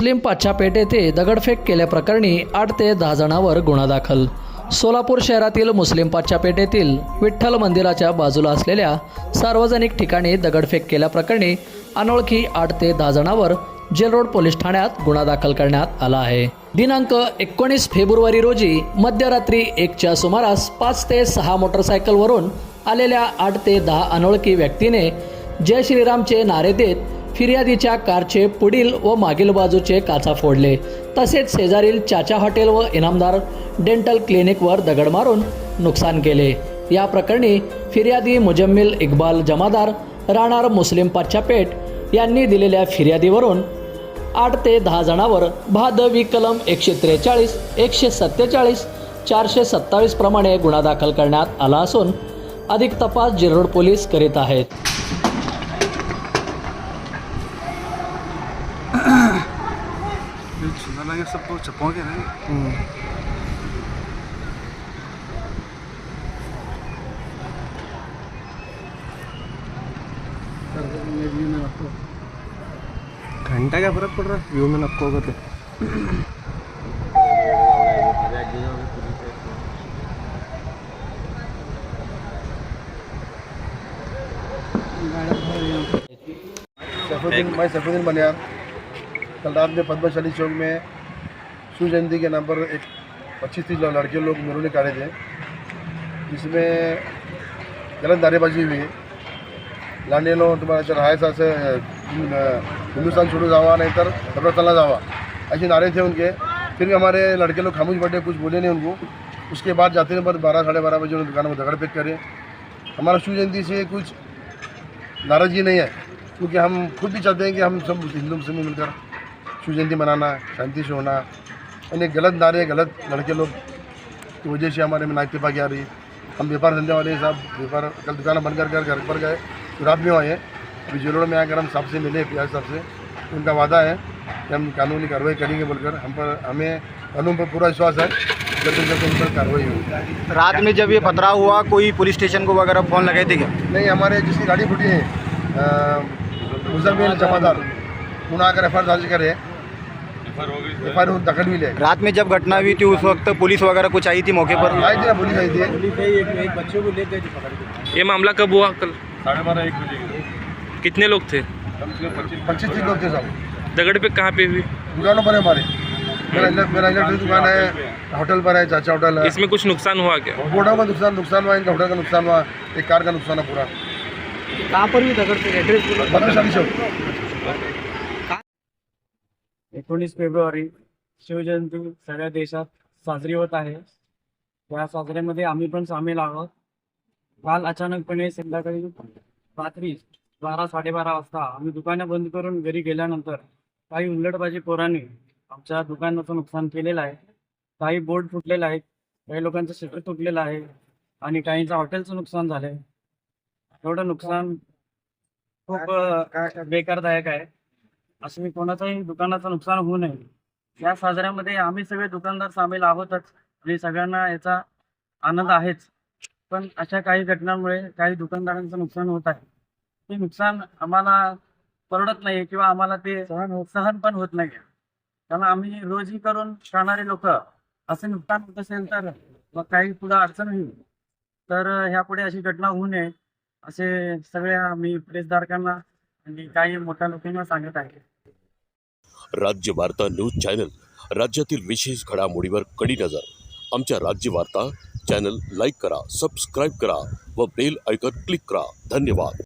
मुस्लिम पाच्छापेठ येथे दगडफेक केल्याप्रकरणी आठ ते दहा जणांवर गुन्हा दाखल. सोलापूर शहरातील मुस्लिम पाच्छापेठ येथील विठ्ठल मंदिराच्या बाजूला असलेल्या सार्वजनिक ठिकाणी दगडफेक केल्याप्रकरणी अनोळखी आठ ते दहा जणांवर जेल रोड पोलीस ठाण्यात गुन्हा दाखल करण्यात आला आहे. दिनांक एकोणीस फेब्रुवारी रोजी मध्यरात्री एकच्या सुमारास पाच ते सहा मोटरसायकलवरून आलेल्या आठ ते दहा अनोळखी व्यक्तीने जय श्रीरामचे नारे देत फिर्यादीच्या कारचे पुढील व मागील बाजूचे काचा फोडले. तसेच शेजारील चाचा हॉटेल व इनामदार डेंटल क्लिनिकवर दगड मारून नुकसान केले. या प्रकरणी फिर्यादी मुजम्मिल इक्बाल जमादार राहणार मुस्लिम पाच्छापेठ यांनी दिलेल्या फिर्यादीवरून आठ ते दहा जणांवर भादवी कलम एकशे त्रेचाळीस एकशे सत्तेचाळीस चारशे सत्तावीस प्रमाणे गुन्हा दाखल करण्यात आला असून अधिक तपास जिरोड पोलीस करीत आहेत. सुंदर लगे सबको चप्पों के रहे। घंटा क्या फ़र्क पड़ रहा है? व्यू में नक्को होगा तो सैफुद्दीन मैं सैफुद्दीन बनियान कल रात में पद्मशाली चौक में शिव जयंती के नाम पर एक पच्चीस तीस लड़के लोग मेरे निकाले थे जिसमें गलत नारेबाजी हुई। लांडेलो तुम्हाला जर राहायचं असं हिंदुस्तान छोड़ो जावा, नहीं तर कब्रस्तानला जावा। ऐसे नारे थे उनके। फिर भी हमारे लड़के लोग खामोश बैठे, कुछ बोले नहीं उनको। उसके बाद जाते हैं पर बारह, साढ़े बारह बजे उन्होंने दुकान में दगड़ फेंक करे। हमारा शिव जयंती से कुछ नाराज़गी नहीं है, क्योंकि हम खुद भी चाहते हैं कि हम सब हिंदू मुस्लिम मिलकर शिव जयंती मनाना शांति से होना यानी गलत नारे गलत लड़के लोग की वजह से हमारे में नाइकतेफाकी आ रही हम व्यापार धंधे वाले साहब व्यापार कल दुकान बंद कर कर घर पर गए तो रात में आए हैं अभी जेलोड़ में आकर हम साहब से मिले पियाज साहब से उनका वादा है कि हम कानूनी कार्रवाई करेंगे बोलकर हम पर हमें कानून पर पूरा विश्वास है जल्द से जल्द उन पर कार्रवाई होगी। रात में जब ये पथराव हुआ कोई पुलिस स्टेशन को वगैरह फ़ोन लगाए थे क्या? नहीं हमारे जिसकी गाड़ी फूटी है मुजम्मिल जमादार उन्हें आकर एफ़ आई दर्ज करे एफ़ आई दखल भी ले रात में जब घटना हुई थी उस वक्त पुलिस वगैरह कुछ आई थी मौके पर? आई थी ना पुलिस आई थी। ये मामला कब हुआ कल? साढ़े बारह एक बजे कितने लोग थे? पच्चीस तीस लोग थे सब। दगड़ पे कहाँ पे हुई? दुकानों पर है हमारे। मेरा इलेक्ट्रिक दुकान है होटल पर है चाचा होटल है। इसमें कुछ नुकसान हुआ क्या? बोर्डों का नुकसान नुकसान हुआ इनका होटल का नुकसान हुआ एक कार का नुकसान है पूरा। कहाँ पर भी दगड एड्रेस बत्तीस चौक एकोणीस फेब्रुवारी शिवजयंती सगळ्या देशात साजरी होत आहे. त्या साजऱ्यामध्ये आम्ही पण सामील आहोत. काल अचानकपणे संध्याकाळी रात्री बारा साडेबारा वाजता आम्ही दुकानं बंद करून घरी गेल्यानंतर काही उल्लडबाजी पोरांनी आमच्या दुकानाचं नुकसान केलेलं आहे. काही बोर्ड फुटलेले आहेत काही लोकांचं शटर तुटलेलं आहे आणि काहींचं हॉटेलचं नुकसान झालंय. एवढं नुकसान खूप बेकारदायक आहे. असं कोणाचंही दुकानाचं नुकसान होऊ नये. या साजऱ्यामध्ये आम्ही सगळे दुकानदार सामील आहोतच. आणि सगळ्यांना याचा आनंद आहेच. पण अशा काही घटनांमुळे काही दुकानदारांचं नुकसान होत आहे. ते नुकसान आम्हाला परवडत नाही किंवा आम्हाला ते सहन सहन पण होत नाही कारण आम्ही रोजही करून खाणारे लोक असे नुकसान होत असेल तर मग काही पुढे अडचण होईल. तर ह्यापुढे अशी घटना होऊ नये असे सगळ्या मी प्रेसधारकांना आणि काही मोठ्या लोकांना सांगत आहे. राज्य वार्ता न्यूज चॅनल. राज्यातील विशेष घडामोडीवर कडी नजर. आमच्या राज्य वार्ता चॅनल लाईक करा सबस्क्राईब करा व बेल आयकॉन क्लिक करा. धन्यवाद.